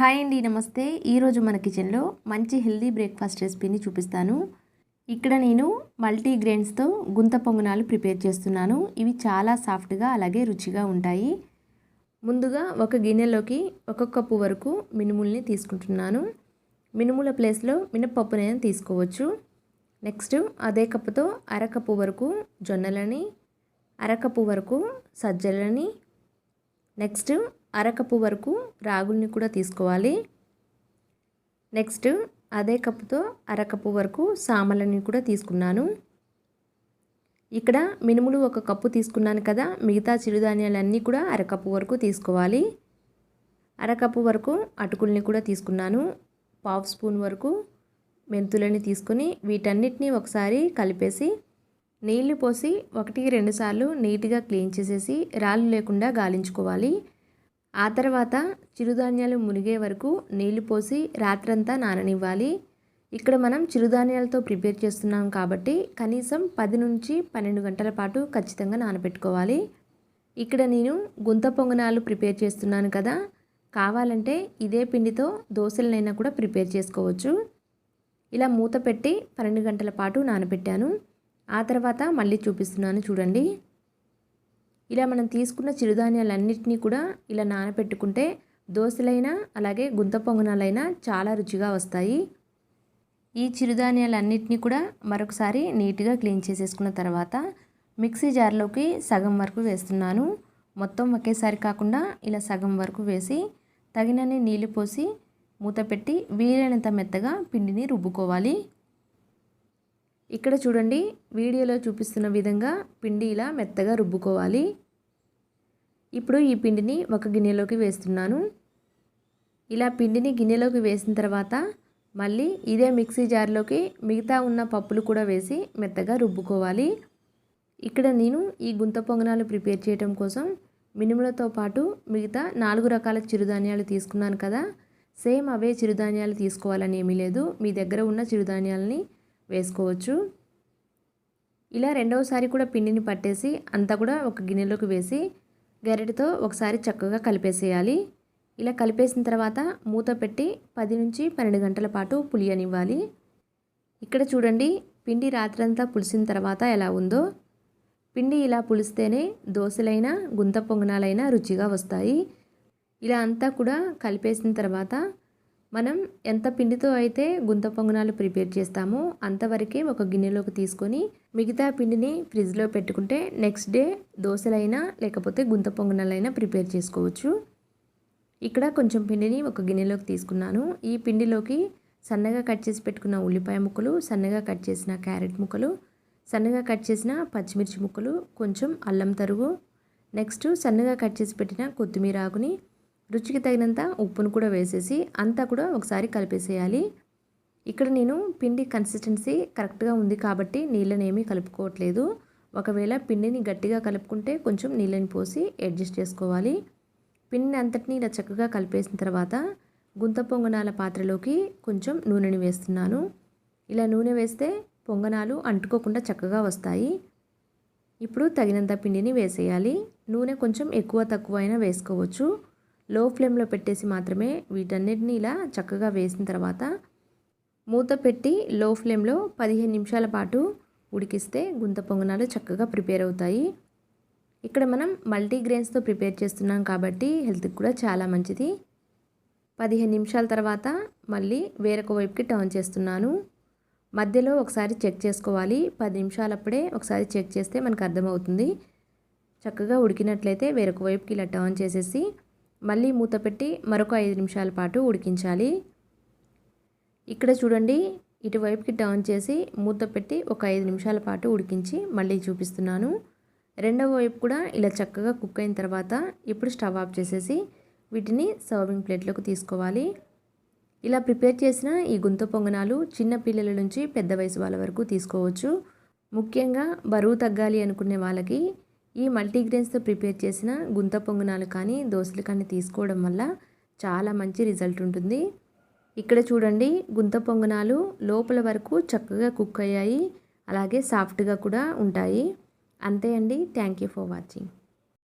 Hi అండి నమస్తే. ఈరోజు మన కిచెన్లో మంచి హెల్దీ బ్రేక్ఫాస్ట్ రెసిపీని చూపిస్తాను. ఇక్కడ నేను మల్టీగ్రెయిన్స్తో గుంత పొంగనాలు ప్రిపేర్ చేస్తున్నాను. ఇవి చాలా సాఫ్ట్గా అలాగే రుచిగా ఉంటాయి. ముందుగా ఒక గిన్నెలోకి ఒక కప్పు వరకు మినుముల్ని తీసుకుంటున్నాను. మినుముల ప్లేస్లో మినపప్పునైనా తీసుకోవచ్చు. నెక్స్ట్ అదే కప్పుతో అరకప్పు వరకు జొన్నలని అరకప్పు వరకు సజ్జలని నెక్స్ట్ అరకప్పు వరకు రాగుల్ని కూడా తీసుకోవాలి. నెక్స్ట్ అదే కప్పుతో అరకప్పు వరకు సామలని కూడా తీసుకున్నాను. ఇక్కడ మినుములు ఒక కప్పు తీసుకున్నాను కదా మిగతా చిరుధాన్యాలన్నీ కూడా అరకప్పు వరకు తీసుకోవాలి. అరకప్పు వరకు అటుకుల్ని కూడా తీసుకున్నాను. పావు స్పూన్ వరకు మెంతులని తీసుకుని వీటన్నిటిని ఒకసారి కలిపేసి నీళ్ళు పోసి ఒకటి రెండు సార్లు నీట్గా క్లీన్ చేసేసి రాళ్ళు లేకుండా గాలించుకోవాలి. ఆ తర్వాత చిరుధాన్యాలు మునిగే వరకు నీళ్ళు పోసి రాత్రంతా నాననివ్వాలి. ఇక్కడ మనం చిరుధాన్యాలతో ప్రిపేర్ చేస్తున్నాం కాబట్టి కనీసం పది నుంచి పన్నెండు గంటల పాటు ఖచ్చితంగా నానబెట్టుకోవాలి. ఇక్కడ నేను గుంత పొంగనాలు ప్రిపేర్ చేస్తున్నాను కదా. కావాలంటే ఇదే పిండితో దోశలనైనా కూడా ప్రిపేర్ చేసుకోవచ్చు. ఇలా మూత పెట్టి పన్నెండు గంటల పాటు నానబెట్టాను. ఆ తర్వాత మళ్ళీ చూపిస్తున్నాను చూడండి. ఇలా మనం తీసుకున్న చిరుధాన్యాలన్నింటినీ కూడా ఇలా నానబెట్టుకుంటే దోశలైనా అలాగే గుంత పొంగనాలైనా చాలా రుచిగా వస్తాయి. ఈ చిరుధాన్యాలన్నింటినీ కూడా మరొకసారి నీట్గా క్లీన్ చేసేసుకున్న తర్వాత మిక్సీ జార్లోకి సగం వరకు వేస్తున్నాను. మొత్తం ఒకేసారి కాకుండా ఇలా సగం వరకు వేసి తగినన్ని నీళ్ళు పోసి మూత పెట్టి వీలైనంత మెత్తగా పిండిని రుబ్బుకోవాలి. ఇక్కడ చూడండి వీడియోలో చూపిస్తున్న విధంగా పిండి ఇలా మెత్తగా రుబ్బుకోవాలి. ఇప్పుడు ఈ పిండిని ఒక గిన్నెలోకి వేస్తున్నాను. ఇలా పిండిని గిన్నెలోకి వేసిన తర్వాత మళ్ళీ ఇదే మిక్సీ జార్లోకి మిగతా ఉన్న పప్పులు కూడా వేసి మెత్తగా రుబ్బుకోవాలి. ఇక్కడ నేను ఈ గుంత పొంగనాలు ప్రిపేర్ చేయడం కోసం మినుములతో పాటు మిగతా నాలుగు రకాల చిరుధాన్యాలు తీసుకున్నాను కదా. సేమ్ అవే చిరుధాన్యాలు తీసుకోవాలని ఏమీ లేదు. మీ దగ్గర ఉన్న చిరుధాన్యాలని వేసుకోవచ్చు. ఇలా రెండవసారి కూడా పిండిని పట్టేసి అంతా కూడా ఒక గిన్నెలోకి వేసి గరిటతో ఒకసారి చక్కగా కలిపేసేయాలి. ఇలా కలిపేసిన తర్వాత మూత పెట్టి పది నుంచి పన్నెండు గంటల పాటు పులియనివ్వాలి. ఇక్కడ చూడండి పిండి రాత్రంతా పులిసిన తర్వాత ఎలా ఉందో. పిండి ఇలా పులిస్తేనే దోశలైనా గుంత పొంగనాలైనా రుచిగా వస్తాయి. ఇలా అంతా కూడా కలిపేసిన తర్వాత మనం ఎంత పిండితో అయితే గుంత పొంగనాలు ప్రిపేర్ చేస్తామో అంతవరకే ఒక గిన్నెలోకి తీసుకొని మిగతా పిండిని ఫ్రిడ్జ్లో పెట్టుకుంటే నెక్స్ట్ డే దోశలైనా లేకపోతే గుంత పొంగనాలైనా ప్రిపేర్ చేసుకోవచ్చు. ఇక్కడ కొంచెం పిండిని ఒక గిన్నెలోకి తీసుకున్నాను. ఈ పిండిలోకి సన్నగా కట్ చేసి పెట్టుకున్న ఉల్లిపాయ ముక్కలు సన్నగా కట్ చేసిన క్యారెట్ ముక్కలు సన్నగా కట్ చేసిన పచ్చిమిర్చి ముక్కలు కొంచెం అల్లం తరుగు నెక్స్ట్ సన్నగా కట్ చేసి పెట్టిన కొత్తిమీర ఆకుని రుచికి తగినంత ఉప్పును కూడా వేసేసి అంతా కూడా ఒకసారి కలిపేసేయాలి. ఇక్కడ నేను పిండి కన్సిస్టెన్సీ కరెక్ట్గా ఉంది కాబట్టి నీళ్ళనేమీ కలుపుకోవట్లేదు. ఒకవేళ పిండిని గట్టిగా కలుపుకుంటే కొంచెం నీళ్ళని పోసి అడ్జస్ట్ చేసుకోవాలి. పిండిని అంతటిని ఇలా చక్కగా కలిపేసిన తర్వాత గుంత పొంగనాల పాత్రలోకి కొంచెం నూనెని వేస్తున్నాను. ఇలా నూనె వేస్తే పొంగనాలు అంటుకోకుండా చక్కగా వస్తాయి. ఇప్పుడు తగినంత పిండిని వేసేయాలి. నూనె కొంచెం ఎక్కువ తక్కువ అయినా వేసుకోవచ్చు. లో ఫ్లేమ్లో పెట్టేసి మాత్రమే వీటన్నిటిని ఇలా చక్కగా వేసిన తర్వాత మూత పెట్టి లో ఫ్లేమ్లో పదిహేను నిమిషాల పాటు ఉడికిస్తే గుంత పొంగనాలు చక్కగా ప్రిపేర్ అవుతాయి. ఇక్కడ మనం మల్టీగ్రెయిన్స్తో ప్రిపేర్ చేస్తున్నాం కాబట్టి హెల్త్కి కూడా చాలా మంచిది. పదిహేను నిమిషాల తర్వాత మళ్ళీ వేరొక వైపుకి టర్న్ చేస్తున్నాను. మధ్యలో ఒకసారి చెక్ చేసుకోవాలి. పది నిమిషాలప్పుడే ఒకసారి చెక్ చేస్తే మనకు అర్థమవుతుంది. చక్కగా ఉడికినట్లయితే వేరొక వైపుకి ఇలా టర్న్ చేసేసి మళ్ళీ మూత పెట్టి మరొక ఐదు నిమిషాల పాటు ఉడికించాలి. ఇక్కడ చూడండి ఇటువైపుకి టర్న్ చేసి మూత పెట్టి ఒక ఐదు నిమిషాల పాటు ఉడికించి మళ్ళీ చూపిస్తున్నాను. రెండవ వైపు కూడా ఇలా చక్కగా కుక్ అయిన తర్వాత ఇప్పుడు స్టవ్ ఆఫ్ చేసేసి వీటిని సర్వింగ్ ప్లేట్లోకి తీసుకోవాలి. ఇలా ప్రిపేర్ చేసిన ఈ గుంత పొంగనాలు చిన్న పిల్లల నుంచి పెద్ద వయసు వాళ్ళ వరకు తీసుకోవచ్చు. ముఖ్యంగా బరువు తగ్గాలి అనుకునే వాళ్ళకి ఈ మల్టీగ్రెయిన్స్తో ప్రిపేర్ చేసిన గుంత పొంగనాలు కానీ దోశలు కానీ తీసుకోవడం వల్ల చాలా మంచి రిజల్ట్ ఉంటుంది. ఇక్కడ చూడండి గుంత పొంగనాలు లోపల వరకు చక్కగా కుక్ అయ్యాయి. అలాగే సాఫ్ట్గా కూడా ఉంటాయి. అంతే అండి. Thank you for watching.